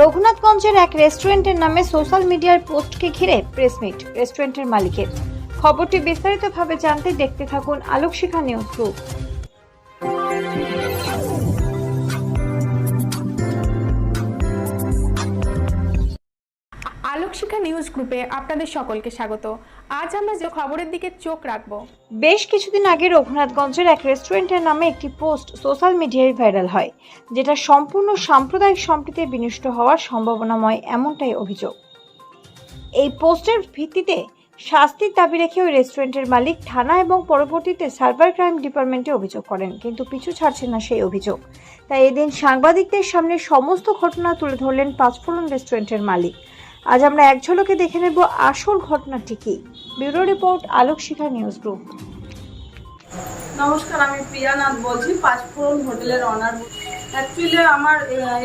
রঘুনাথগঞ্জের এক রেস্টুরেন্টের নামে সোশ্যাল মিডিয়ার পোস্টকে ঘিরে প্রেসমিট রেস্টুরেন্টের মালিকের। খবরটি বিস্তারিতভাবে জানতে দেখতে থাকুন Alokshikha news group. Alokshikha news গ্রুপে আপনাদের সকলকে স্বাগত। আজ আমরা যে খবরের দিকে চোখ রাখব। বেশ কিছুদিন আগে রঘুনাথগঞ্জের এক রেস্টুরেন্টের নামে একটি পোস্ট সোশ্যাল মিডিয়ায় ভাইরাল হয়, যেটা সম্পূর্ণ সাম্প্রদায়িক সম্প্রীতিতে বিনষ্ট হওয়ার সম্ভাবনাময় এমনটাই অভিযোগ। এই পোস্টের ভিত্তিতে শাস্তির দাবি রেখে ওই রেস্টুরেন্টের মালিক থানা এবং পরবর্তীতে সাইবার ক্রাইম ডিপার্টমেন্টে অভিযোগ করেন, কিন্তু পিছু ছাড়ছে না সেই অভিযোগ। তাই এদিন সাংবাদিকদের সামনে সমস্ত ঘটনা তুলে ধরলেন পাঁচফোড়ন রেস্টুরেন্টের মালিক। আজ আমরা এক ঝলকে দেখে নেব আসল ঘটনাটি কি bureau report, Alok Shikha news group. নমস্কার, আমি প্রিয়া নাথ বলছি, পাঁচফোড়ন হোটেলের অনার অ্যাকচুয়ালি আমার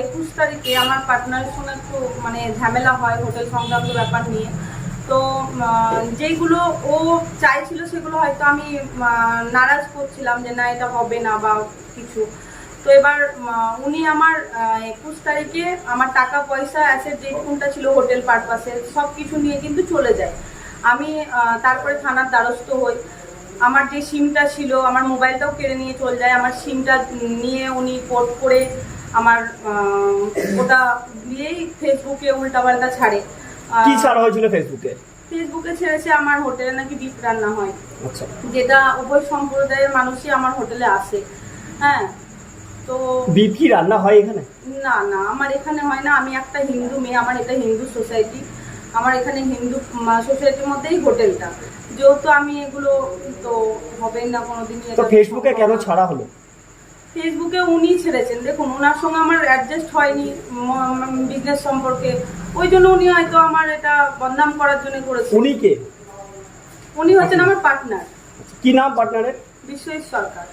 একুশ তারিখে আমার পার্টনারের সঙ্গে একটু মানে ঝামেলা হয় হোটেল সংক্রান্ত ব্যাপার নিয়ে। তো যেইগুলো ও চাইছিল সেগুলো হয়তো আমি নারাজ করছিলাম যে না, এটা হবে না বা কিছু। তো এবার উনি আমার একুশ তারিখে আমার টাকা পয়সা অ্যাসেট যে কোনটা ছিল হোটেল পারপাসে সব কিছু নিয়ে কিন্তু চলে যায়। আমি তারপরে থানার দ্বারস্থ হই। আমার যে সিমটা ছিল আমার মোবাইলটাও কেড়ে নিয়ে চলে যায়। আমার সিমটা নিয়ে উনি পোর্ট করে আমার ওটা দিয়েই ফেসবুকে উল্টাপাল্টা ছাড়ে। কি ছাড়া হয়েছিল ফেসবুকে ফেসবুকে ছেড়েছে আমার হোটেলে নাকি বিপ রান্না হয়। আচ্ছা। যেটা উভয় সম্প্রদায়ের মানুষই আমার হোটেলে আসে। হ্যাঁ তো বিপি রান্না হয় এখানে? না না আমার এখানে হয় না। আমি একটা হিন্দু মেয়ে আমার এটা হিন্দু সোসাইটি আমার এখানে হিন্দু সোসাইটির মধ্যেই হোটেলটা। যেহেতু আমি এগুলো তো হবে না কোনোদিনই তো ফেসবুকে কেন ছাড়া হলো? ফেসবুকে উনি ছেড়েছেন। দেখুন ওনার সঙ্গে আমার অ্যাডজাস্ট হয়নি বিজনেস সম্পর্কে। ওই জন্য উনি হয়তো আমার এটা বদনাম করার জন্য করেছেন। উনি কে? উনি হচ্ছেন আমার পার্টনার কি নাম পার্টনারের বিশ্বজিৎ সরকার।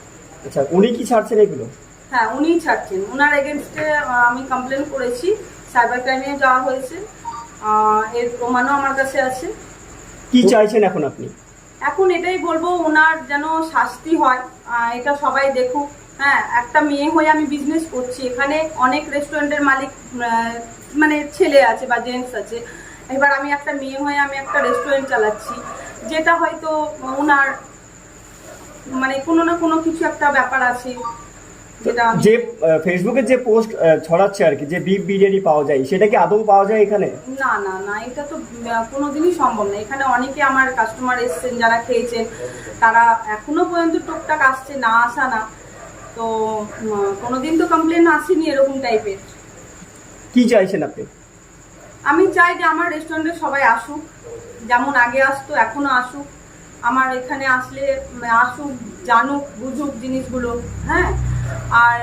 আচ্ছা উনি কি ছাড়ছেন এগুলো? হ্যাঁ উনিই ছাড়ছেন। ওনার এগেনস্টে আমি কমপ্লেন করেছি। সাইবার ক্রাইমে যাওয়া হয়েছে। এর প্রমাণও আমার কাছে আছে। কি চাইছেন এখন আপনি? এখন এটাই বলব ওনার যেন শাস্তি হয়। এটা সবাই দেখুক। হ্যাঁ একটা মেয়ে হয়ে আমি বিজনেস করছি। এখানে অনেক রেস্টুরেন্টের মালিক মানে ছেলে আছে বা জেন্টস আছে। এবার আমি একটা মেয়ে হয়ে আমি একটা রেস্টুরেন্ট চালাচ্ছি। যেটা হয়তো ওনার মানে কোনো না কোনো কিছু একটা ব্যাপার আছে। যে ফেসবুকে যে পোস্ট ছড়াচ্ছে আর কি যে বিপ বিরিয়ানি পাওয়া যায় সেটা কি আদৌ পাওয়া যায় এখানে? না না না এটা তো কোনোদিনই সম্ভব না। এখানে অনেকে আমার কাস্টমার এসছেন যারা খেয়েছেন তারা এখনও পর্যন্ত টুকটাক আসছে না আসা না। তো কোনোদিন তো কমপ্লেন আসেনি এরকম টাইপের কি চাইছেন আপনি? আমি চাই যে আমার রেস্টুরেন্টে সবাই আসুক যেমন আগে আসতো এখনও আসুক। আমার এখানে আসলে আসুক জানুক বুঝুক জিনিসগুলো হ্যাঁ? আর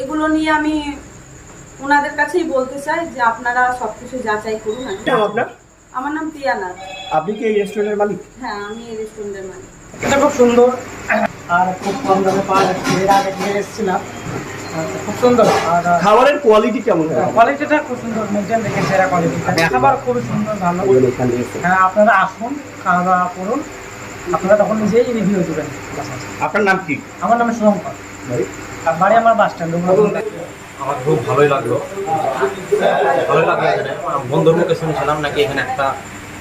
এগুলো নিয়ে আমি ওনাদের কাছেই বলতে চাই যে আপনারা সব কিছু যাচাই করুন আর কি। নাম আপনার? আমার নাম প্রিয়া নাথ। আপনি কি এই রেস্টুরেন্টের মালিক? হ্যাঁ আমি এই রেস্টুরেন্টের মালিক। এটা খুব সুন্দর। আর খুব কম দামে পাওয়া যাচ্ছে। এর আগে নিয়ে এসেছিলাম। খুব সুন্দর। আর খাবারের কোয়ালিটি কেমন? কোয়ালিটিটা খুব সুন্দর। মেনটেন রেখে সেরা কোয়ালিটিটা খাবার খুবই সুন্দর ভালো। হ্যাঁ আপনারা আসুন খাওয়া দাওয়া করুন। আপনারা তখন নিজেই রিভিউ দেবেন আপনার নাম কি? আমার নাম শুভঙ্কর আর বাড়ি আমার বাস স্ট্যান্ড আমার খুব ভালোই লাগল। ভালোই লাগল এখানে। বন্ধুর মুখে শুনছিলাম নাকি এখানে একটা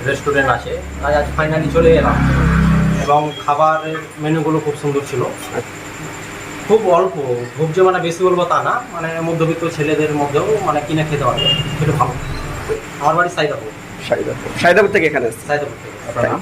রেস্টুরেন্ট আছে। তাই আজ ফাইনালি চলে এলাম। এবং খাবারের মেনুগুলো খুব সুন্দর ছিল। খুব অল্প। খুব যে মানে বেশি বলব তা না। মানে মধ্যবিত্ত ছেলেদের মধ্যেও মানে কিনে খেতে পারবে সেটা ভালো। আমার বাড়ি সাইদাপুর। সাইদাপুর। সাইদাপুর থেকে এখানে সাইদাপুর থেকে। আপনার নাম?